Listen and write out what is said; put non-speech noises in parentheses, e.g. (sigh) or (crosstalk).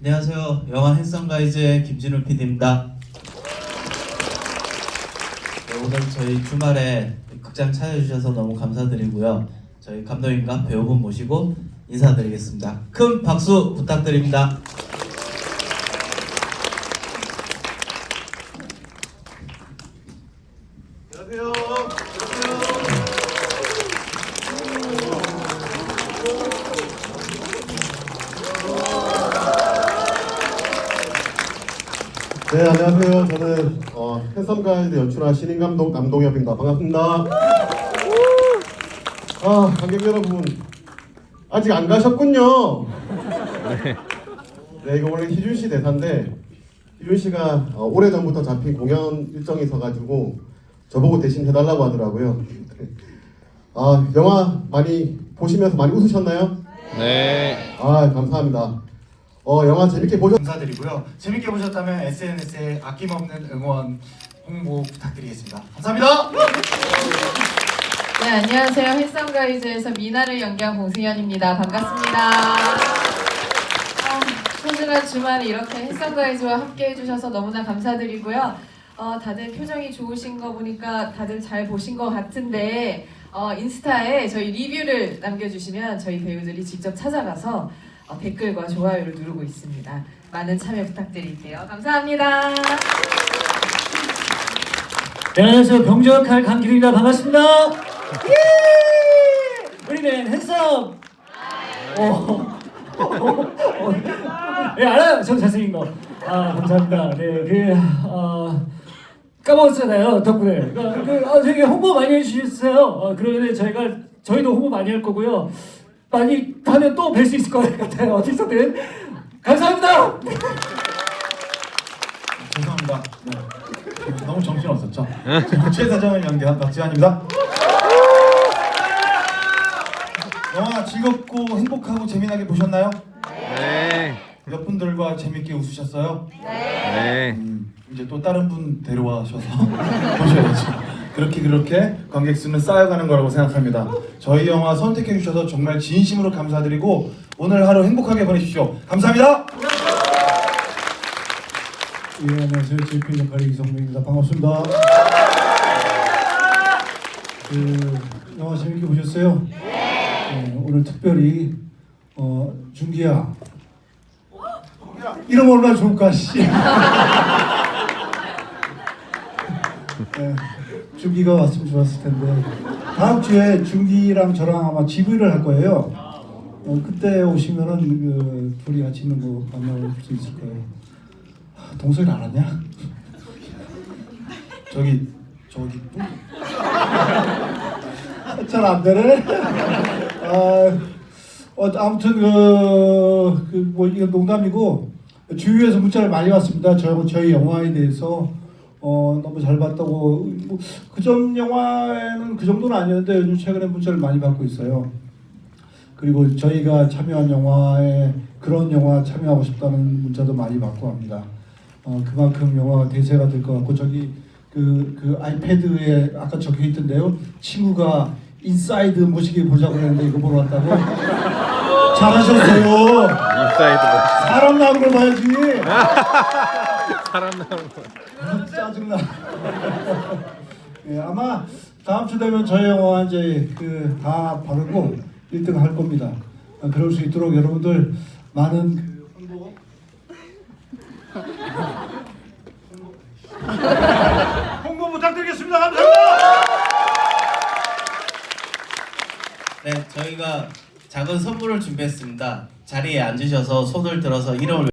안녕하세요. 영화 핸섬가이즈의 김진우 PD입니다. 네, 오늘 저희 주말에 극장 찾아주셔서 너무 감사드리고요. 저희 감독님과 배우분 모시고 인사드리겠습니다. 큰 박수 부탁드립니다. 네, 안녕하세요. 저는 어, 해섬 가이드 연출한 신인 감독 남동엽입니다. 반갑습니다. 아, 관객 여러분 아직 안 가셨군요. 네, 이거 원래 희준 씨 대사인데 희준 씨가 어, 오래 전부터 잡힌 공연 일정이 있어가지고 저보고 대신 해달라고 하더라고요. 아, 영화 많이 보시면서 많이 웃으셨나요? 네. 아, 감사합니다. 어, 영화 재밌게 보셨. 감사드리고요. 재밌게 보셨다면 SNS에 아낌없는 응원 홍보 부탁드리겠습니다. 감사합니다. 네, 안녕하세요. 헬성가이즈에서 미나를 연기한 공승현입니다. 반갑습니다. 아, 소중한 주말에 이렇게 헬성가이즈와 함께 해주셔서 너무나 감사드리고요. 어, 다들 표정이 좋으신 거 보니까 다들 잘 보신 것 같은데 어, 인스타에 저희 리뷰를 남겨주시면 저희 배우들이 직접 찾아가서 어, 댓글과 좋아요를 누르고 있습니다. 많은 참여 부탁드릴게요. 감사합니다. 네, 안녕하세요. 병조 역할 강길입니다. 반갑습니다. 예! 우리는 핸섬. 어. 어. 네, 알아요. 전 잘생긴 거. 아, 감사합니다. 네, 그, 어, 까먹었잖아요. 덕분에. 그, 그, 어, 되게 홍보 많이 해주셨어요. 어, 그러면 저희가, 저희도 홍보 많이 할 거고요. 많이 하면 또 뵐 수 있을 것 같아요. 어디서든. 감사합니다. 죄송합니다. 네. 너무 정신 없었죠. 최 사장을 연기한 박지환입니다. 영화 즐겁고 행복하고 재미나게 보셨나요? 네. 몇 분들과 재밌게 웃으셨어요? 네. 음, 이제 또 다른 분 데려와셔서 (laughs) 보셔야죠. 그렇게 그렇게 관객 수는 쌓여가는 거라고 생각합니다. 저희 영화 선택해 주셔서 정말 진심으로 감사드리고 오늘 하루 행복하게 보내십시오. 감사합니다. 예, 안녕하세요. JP 역할의 이성민입니다. 반갑습니다. 그 영화 재밌게 보셨어요? 네. 오늘 특별히 어 준기야. 이름 얼마나 좋을까 씨. (laughs) 네, 준기가 왔으면 좋았을 텐데 다음 주에 준기랑 저랑 아마 GV를 할 거예요. 어, 그때 오시면은 그 둘이 같이 있는 거 만나볼 수 있을 거예요. 아, 동서일 알았냐? 저기 저기 (laughs) 잘 안 되네. 아, 어, 아무튼 그, 그 뭐 이건 농담이고 주위에서 문자를 많이 왔습니다. 저 저희 영화에 대해서 어 너무 잘 봤다고 뭐, 그전 영화에는 그 정도는 아니었는데 요즘 최근에 문자를 많이 받고 있어요. 그리고 저희가 참여한 영화에 그런 영화 참여하고 싶다는 문자도 많이 받고 합니다. 어, 그만큼 영화가 대세가 될 것 같고 저기 그, 그 아이패드에 아까 적혀 있던데요. 친구가 인사이드 모시기 보자고 했는데 이거 보러 왔다고. 잘하셨어요. 인사이드 사람 나오는 걸 봐야지. 사람 나오는 거. 아, (laughs) 짜증나. 예, 아마 다음 주 되면 저희 영화 이제 그 다 바르고 1등 할 겁니다. 아, 그럴 수 있도록 여러분들 많은 그 홍보 홍보 부탁드리겠습니다. 감사합니다. 네, 저희가 작은 선물을 준비했습니다. 자리에 앉으셔서 손을 들어서 이름을